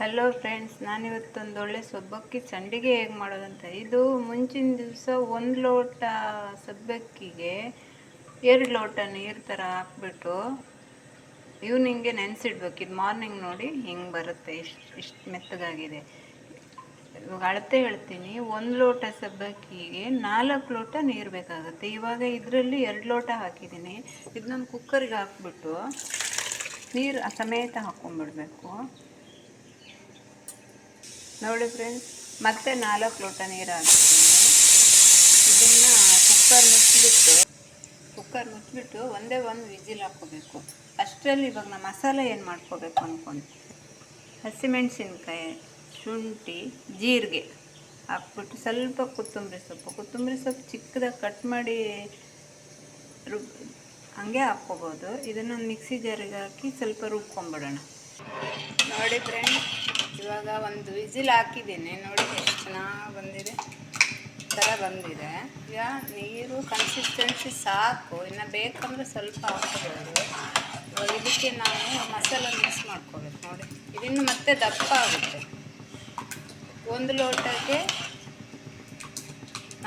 Hello friends ನಾನಿವತ್ತೊಂದು ಒಳ್ಳೆ ಸಬ್ಬಕ್ಕಿ ಸಂಡಿಗೆ ಹೇಗೆ ಮಾಡೋದಂತ. ಇದು ಮುಂಚಿನ ದಿವಸ ಒಂದು ಲೋಟ ಸಬ್ಬಕ್ಕಿಗೆ ಎರಡು ಲೋಟ ನೀರು ಥರ ಹಾಕ್ಬಿಟ್ಟು ಈವ್ನಿಂಗೆ ನೆನೆಸಿಡ್ಬೇಕು. ಇದು ಮಾರ್ನಿಂಗ್ ನೋಡಿ ಹಿಂಗೆ ಬರುತ್ತೆ ಇಷ್ಟು ಇಷ್ಟು ಮೆತ್ತಗಾಗಿದೆ. ಇವಾಗ ಅಳತೆ ಹೇಳ್ತೀನಿ, ಒಂದು ಲೋಟ ಸಬ್ಬಕ್ಕಿಗೆ ನಾಲ್ಕು ಲೋಟ ನೀರು ಬೇಕಾಗುತ್ತೆ. ಇವಾಗ ಇದರಲ್ಲಿ ಎರಡು ಲೋಟ ಹಾಕಿದ್ದೀನಿ. ಇದನ್ನ ಕುಕ್ಕರ್ಗೆ ಹಾಕ್ಬಿಟ್ಟು ನೀರು ಸಮೇತ ಹಾಕ್ಕೊಂಬಿಡ್ಬೇಕು ನೋಡಿ ಫ್ರೆಂಡ್ಸ್ ಮತ್ತೆ ನಾಲ್ಕು ಲೋಟ ನೀರು ಹಾಕ್ತೀನಿ ಇದನ್ನು ಕುಕ್ಕರ್ ಮುಚ್ಚಿಬಿಟ್ಟು ಕುಕ್ಕರ್ ಮುಚ್ಚಿಬಿಟ್ಟು ಒಂದೇ ಒಂದು ವಿಜಿಲ್ ಹಾಕ್ಕೋಬೇಕು. ಅಷ್ಟರಲ್ಲಿ ಇವಾಗ ನಾ ಮಸಾಲೆ ಏನು ಮಾಡ್ಕೋಬೇಕು ಅಂದ್ಕೊಂಡು ಹಸಿಮೆಣಸಿನ್ಕಾಯಿ, ಶುಂಠಿ, ಜೀರಿಗೆ ಹಾಕ್ಬಿಟ್ಟು ಸ್ವಲ್ಪ ಕೊತ್ತಂಬರಿ ಸೊಪ್ಪು. ಕೊತ್ತಂಬರಿ ಸೊಪ್ಪು ಚಿಕ್ಕದಾಗಿ ಕಟ್ ಮಾಡಿ ರುಬ್ ಹಂಗೆ ಹಾಕ್ಕೋಬೋದು. ಇದನ್ನು ಮಿಕ್ಸಿ ಜಾರಿಗೆ ಹಾಕಿ ಸ್ವಲ್ಪ ರುಬ್ಕೊಂಬಿಡೋಣ. ನೋಡಿ ಫ್ರೆಂಡ್ ಇವಾಗ ಒಂದು ವಿಸಿಲ್ ಹಾಕಿದ್ದೀನಿ. ನೋಡಿ ಎಷ್ಟು ಚೆನ್ನಾಗಿ ಬಂದಿದೆ. ಥರ ಬಂದಿದೆ. ಈಗ ನೀರು ಕನ್ಸಿಸ್ಟೆನ್ಸಿ ಸಾಕು. ಇನ್ನು ಬೇಕಂದ್ರೆ ಸ್ವಲ್ಪ ಹಾಕ್ಕೋಬೋದು. ಇವಾಗ ಇದಕ್ಕೆ ನಾವು ಮಸಾಲ ಮಿಕ್ಸ್ ಮಾಡ್ಕೋಬೇಕು. ನೋಡಿ, ಇದನ್ನು ಮತ್ತೆ ದಪ್ಪ ಆಗುತ್ತೆ. ಒಂದು ಲೋಟಕ್ಕೆ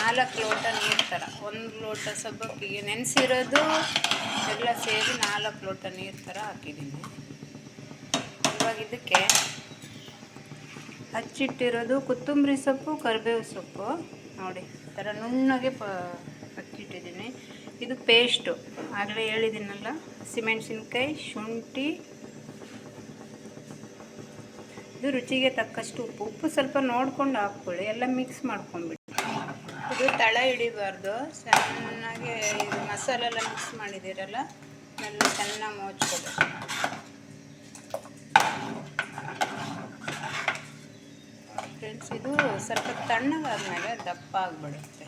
ನಾಲ್ಕು ಲೋಟ ನೀರು ಥರ ಒಂದು ಲೋಟ ಸಬ್ಬಕ್ಕಿಗೆ ನೆನೆಸಿರೋದು ಎಲ್ಲ ಸೇರಿ ನಾಲ್ಕು ಲೋಟ ನೀರು ಥರ ಹಾಕಿದ್ದೀನಿ. ಇವಾಗ ಇದಕ್ಕೆ ಹಚ್ಚಿಟ್ಟಿರೋದು ಕೊತ್ತಂಬರಿ ಸೊಪ್ಪು, ಕರಿಬೇವು ಸೊಪ್ಪು. ನೋಡಿ, ಈ ಥರ ನುಣ್ಣಗೆ ಪ, ಹಚ್ಚಿಟ್ಟಿದ್ದೀನಿ. ಇದು ಪೇಸ್ಟು ಆಗಲೇ ಹೇಳಿದ್ದೀನಲ್ಲ, ಹಸಿಮೆಣಸಿನ್ಕಾಯಿ, ಶುಂಠಿ. ಇದು ರುಚಿಗೆ ತಕ್ಕಷ್ಟು ಉಪ್ಪು. ಉಪ್ಪು ಸ್ವಲ್ಪ ನೋಡ್ಕೊಂಡು ಹಾಕ್ಕೊಳ್ಳಿ, ಎಲ್ಲ ಮಿಕ್ಸ್ ಮಾಡ್ಕೊಂಬಿಡಿ ಇದು ತಳ ಹಿಡಿಬಾರ್ದು. ಚೆನ್ನಾಗಿ ಇದು ಮಸಾಲೆ ಎಲ್ಲ ಮಿಕ್ಸ್ ಮಾಡಿದ್ದೀರಲ್ಲ ಎಲ್ಲ ಚೆನ್ನಾಗಿ ಮೋಚ್ಕೋಬೇಕು ಇದು ಸ್ವಲ್ಪ ತಣ್ಣಗಾದ್ಮೇಲೆ ದಪ್ಪ ಆಗಿಬಿಡುತ್ತೆ.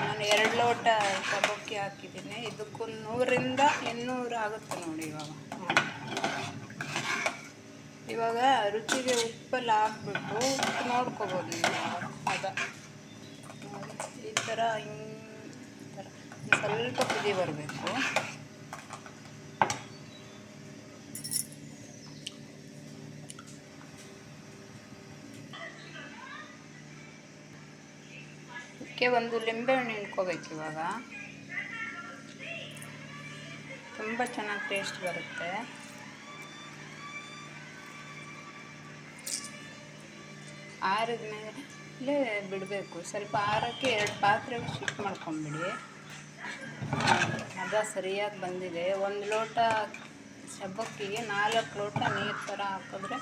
ನಾನು ಎರಡು ಲೋಟ ಸಬ್ಬಕ್ಕಿ ಹಾಕಿದ್ದೀನಿ. ಇದಕ್ಕೂ ನೂರಿಂದ ಇನ್ನೂರು ಆಗುತ್ತೆ ನೋಡಿ ಇವಾಗ. ಇವಾಗ ರುಚಿಗೆ ಉಪ್ಪಲ್ಲಿ ಹಾಕ್ಬಿಟ್ಟು ಉಪ್ಪು ನೋಡ್ಕೋಬೋದು ನೀವು ಅದ. ಈ ಥರ ಹಿಂಗೆ ಥರ. ಸ್ವಲ್ಪ ಕುದಿ ಬರಬೇಕು. ಇದಕ್ಕೆ ಒಂದು ಲಿಂಬೆಹಣ್ಣು ಹಿಂಡ್ಕೋಬೇಕು ಇವಾಗ. ತುಂಬ ಚೆನ್ನಾಗಿ ಟೇಸ್ಟ್ ಬರುತ್ತೆ. ಆರಿದ ಮೇಲೆ ಬಿಡಬೇಕು. ಸ್ವಲ್ಪ ಆರಕ್ಕೆ ಎರಡು ಪಾತ್ರೆ ಶಿಫ್ಟ್ ಮಾಡ್ಕೊಂಬಿಡಿ. ಅದ ಸರಿಯಾಗಿ ಬಂದಿದೆ. ಒಂದು ಲೋಟ ಸಬ್ಬಕ್ಕಿಗೆ ನಾಲ್ಕು ಲೋಟ ನೀರು ಥರ ಹಾಕಿದ್ರೆ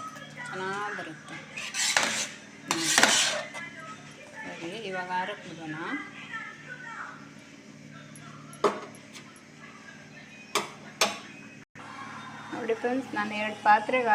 ಚೆನ್ನಾಗಿ ಬರುತ್ತೆ. ಇವಾಗ ಆರಕ್ಕೆ ಬಿಡೋಣ ನೋಡಿ ಫ್ರೆಂಡ್ಸ್ ನಾನು ಎರಡು ಪಾತ್ರೆಗೆ